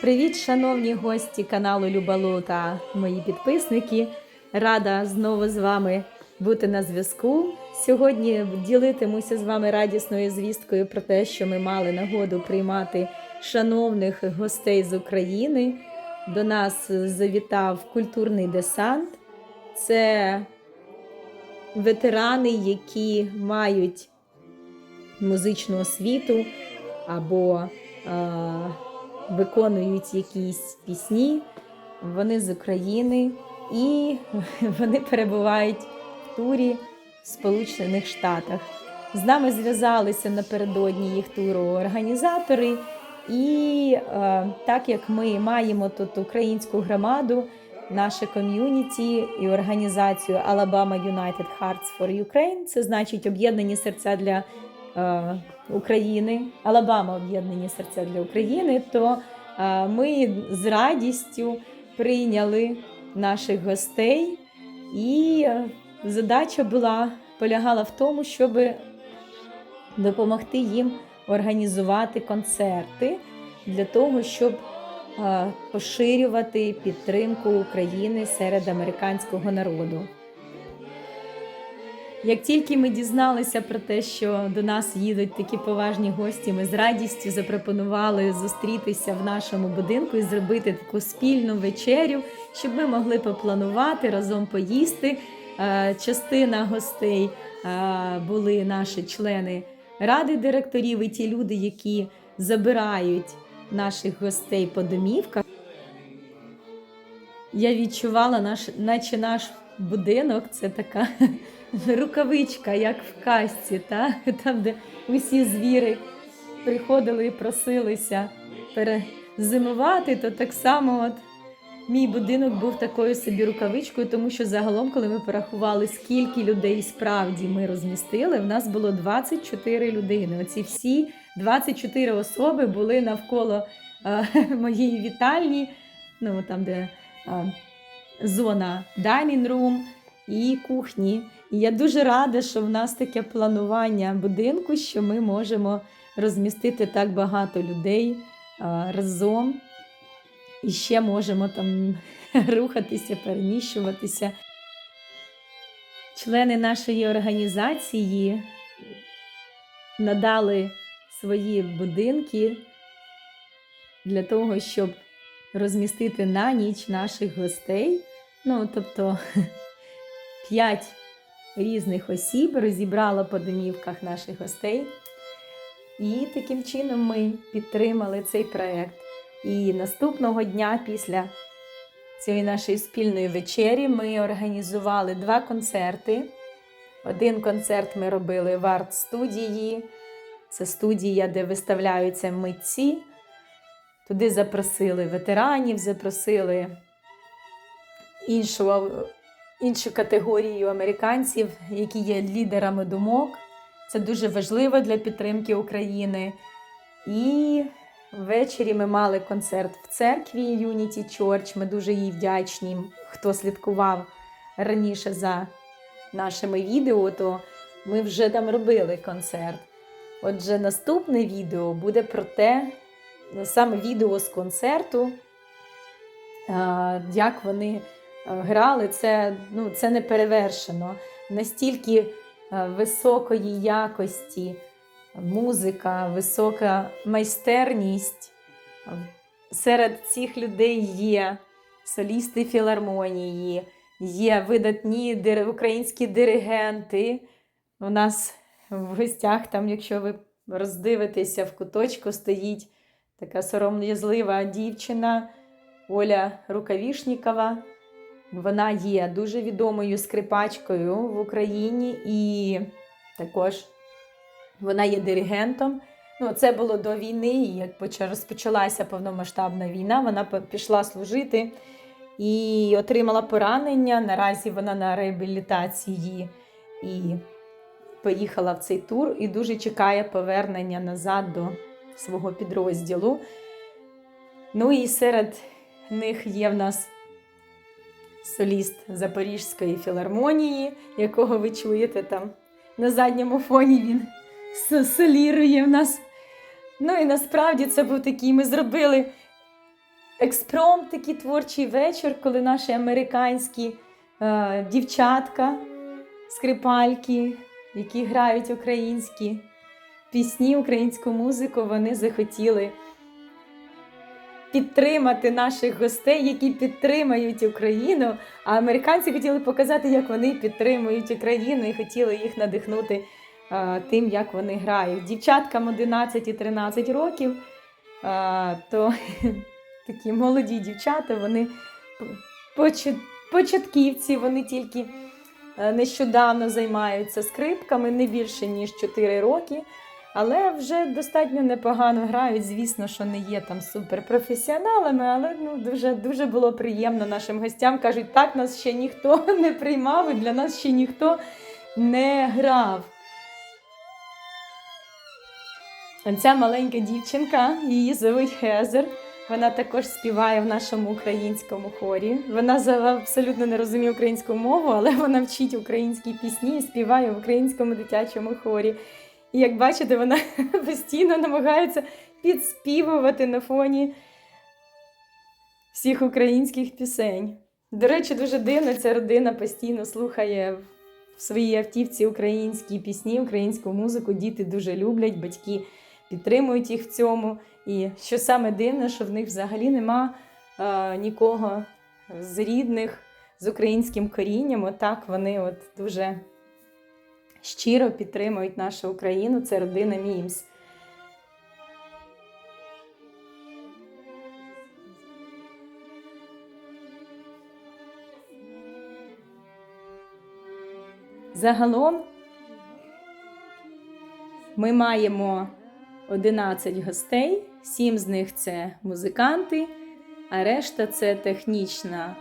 Привіт, шановні гості каналу Любалу та мої підписники. Рада знову з вами бути на зв'язку. Сьогодні ділитимуся з вами радісною звісткою про те, що ми мали нагоду приймати шановних гостей з України. До нас завітав культурний десант. Це ветерани, які мають музичну освіту або виконують якісь пісні. Вони з України і вони перебувають в турі в Сполучених Штатах. З нами зв'язалися напередодні їх туру організатори. І е, так як ми маємо тут українську громаду, наше ком'юніті і організацію Alabama United Hearts for Ukraine, це значить об'єднані серця для України, Алабама об'єднані серця для України, то е, ми з радістю прийняли наших гостей, і е, задача була полягала в тому, щоб допомогти їм організувати концерти для того, щоб е, поширювати підтримку України серед американського народу. Як тільки ми дізналися про те, що до нас їдуть такі поважні гості, ми з радістю запропонували зустрітися в нашому будинку і зробити таку спільну вечерю, щоб ми могли попланувати разом поїсти. Е, Частина гостей е, були наші члени ради директорів і ті люди, які забирають наших гостей по домівках. Я відчувала, наш, наче наш будинок це така рукавичка, як в казці, та? там, де усі звіри приходили і просилися перезимувати, то так само от мій будинок був такою собі рукавичкою, тому що загалом, коли ми порахували, скільки людей справді ми розмістили, в нас було 24 людини. Оці всі 24 особи були навколо е, моєї вітальні, ну там, де зона dining room і кухні. І я дуже рада, що в нас таке планування будинку, що ми можемо розмістити так багато людей разом. І ще можемо там рухатися, переміщуватися. Члени нашої організації надали свої будинки для того, щоб розмістити на ніч наших гостей. Ну, тобто, п'ять різних осіб розібрала по домівках наших гостей. І таким чином ми підтримали цей проєкт. І наступного дня після цієї нашої спільної вечері ми організували два концерти. Один концерт ми робили в арт-студії. Це студія, де виставляються митці. Туди запросили ветеранів, запросили іншу, іншу категорію американців, які є лідерами думок. Це дуже важливо для підтримки України. І ввечері ми мали концерт в церкві Unity Church. Ми дуже їй вдячні. Хто слідкував раніше за нашими відео, то ми вже там робили концерт. Отже, наступне відео буде про те, саме відео з концерту, як вони грали, це, ну, це не перевершено. Настільки високої якості музика, висока майстерність. Серед цих людей є солісти філармонії, є видатні українські диригенти. У нас в гостях, там, якщо ви роздивитеся в куточку, стоїть така сором'язлива дівчина Оля Рукавішнікова. Вона є дуже відомою скрипачкою в Україні і також вона є диригентом. Ну, Це було до війни, і як розпочалася повномасштабна війна, вона пішла служити і отримала поранення. Наразі вона на реабілітації і поїхала в цей тур і дуже чекає повернення назад до свого підрозділу. Ну і серед них є в нас соліст Запорізької філармонії, якого ви чуєте там на задньому фоні він солірує в нас. Ну і насправді це був такий, ми зробили експромт, такий творчий вечір, коли наші американські е, дівчатка, скрипальки, які грають українські пісні, українську музику, вони захотіли підтримати наших гостей, які підтримають Україну. А американці хотіли показати, як вони підтримують Україну, і хотіли їх надихнути тим, як вони грають. Дівчаткам 11 і 13 років, то такі молоді дівчата, вони початківці, вони тільки е, нещодавно займаються скрипками, не більше ніж 4 роки. Але вже достатньо непогано грають. Звісно, що не є там суперпрофесіоналами, але ну, дуже, дуже було приємно нашим гостям. Кажуть, так нас ще ніхто не приймав, і для нас ще ніхто не грав. Ця маленька дівчинка, її звуть Хезер. Вона також співає в нашому українському хорі. Вона абсолютно не розуміє українську мову, але вона вчить українські пісні і співає в українському дитячому хорі. І як бачите, вона постійно намагається підспівувати на фоні всіх українських пісень. До речі, дуже дивно, ця родина постійно слухає в своїй автівці українські пісні, українську музику. Діти дуже люблять, батьки підтримують їх в цьому. І що саме дивне, що в них взагалі нема е, нікого з рідних з українським корінням. Отак вони от дуже щиро підтримують нашу Україну. Це родина Мімс. Загалом ми маємо 11 гостей, 7 з них це музиканти, а решта це технічна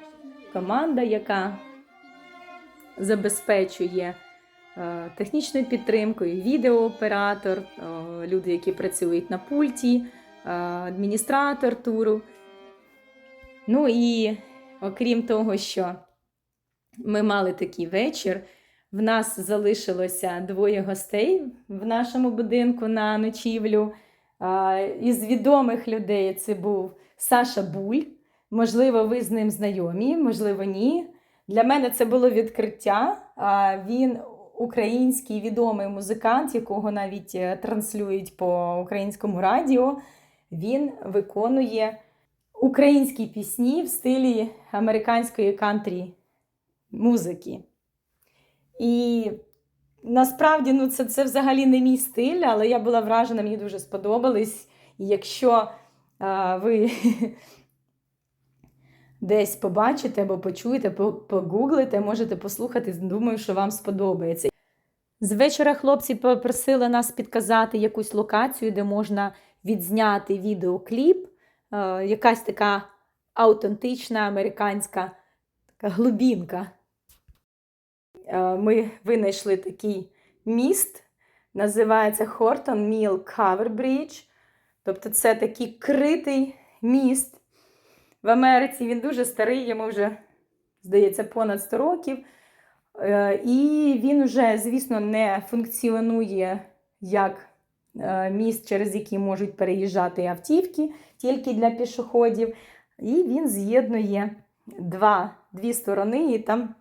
команда, яка забезпечує технічною підтримкою, відеооператор, е, люди, які працюють на пульті, е, адміністратор туру. Ну і окрім того, що ми мали такий вечір, в нас залишилося двоє гостей в нашому будинку на ночівлю. Із відомих людей це був Саша Буль. Можливо, ви з ним знайомі, можливо, ні. Для мене це було відкриття. Він український відомий музикант, якого навіть е, транслюють по українському радіо. Він виконує українські пісні в стилі американської кантрі музики. І насправді ну, це, це взагалі не мій стиль, але я була вражена, мені дуже сподобались. І якщо а, ви десь побачите або почуєте, погуглите, можете послухати, думаю, що вам сподобається. З вечора хлопці попросили нас підказати якусь локацію, де можна відзняти відеокліп, е, якась така аутентична американська така глибінка. Е, Ми винайшли такий міст, називається Хортон Міл Cover Bridge. Тобто це такий критий міст. В Америці він дуже старий, йому вже, здається, понад 100 років. Е, І він вже, звісно, не функціонує як е, міст, через який можуть переїжджати автівки, тільки для пішоходів. І він з'єднує два, дві сторони, і там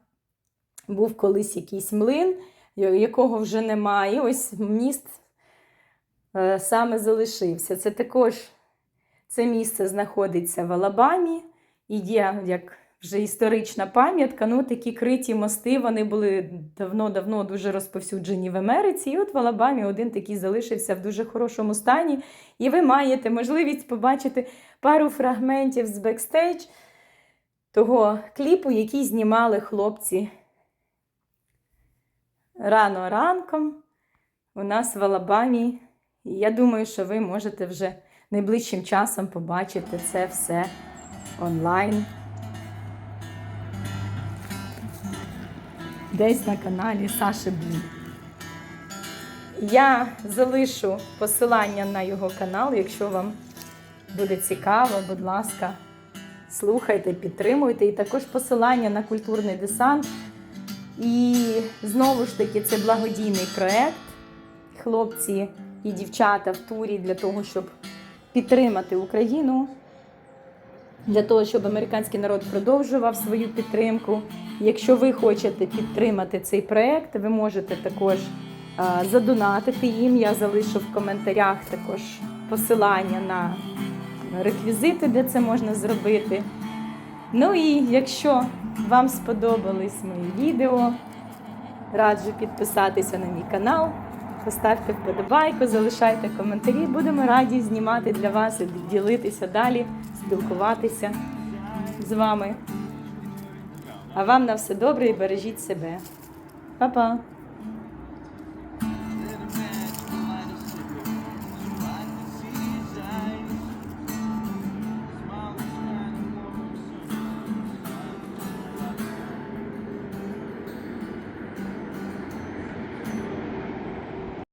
був колись якийсь млин, якого вже немає. Ось міст е, саме залишився. Це також це місце знаходиться в Алабамі і є як вже історична пам'ятка. Ну, такі криті мости вони були давно-давно дуже розповсюджені в Америці. І от в Алабамі один такий залишився в дуже хорошому стані. І ви маєте можливість побачити пару фрагментів з бекстейдж того кліпу, який знімали хлопці рано ранком у нас в Алабамі. І я думаю, що ви можете вже найближчим часом побачити це все онлайн. Десь на каналі Саші Блін. Я залишу посилання на його канал, якщо вам буде цікаво, будь ласка, слухайте, підтримуйте. І також посилання на культурний десант. І знову ж таки, це благодійний проект. Хлопці і дівчата в турі для того, щоб підтримати Україну. для того, щоб американський народ продовжував свою підтримку. Якщо ви хочете підтримати цей проект, ви можете також задонатити їм. Я залишу в коментарях також посилання на реквізити, де це можна зробити. Ну і якщо вам сподобались мої відео, раджу підписатися на мій канал, поставте вподобайку, залишайте коментарі. Будемо раді знімати для вас і ділитися далі, спілкуватися з вами. А вам на все добре і бережіть себе. Па-па!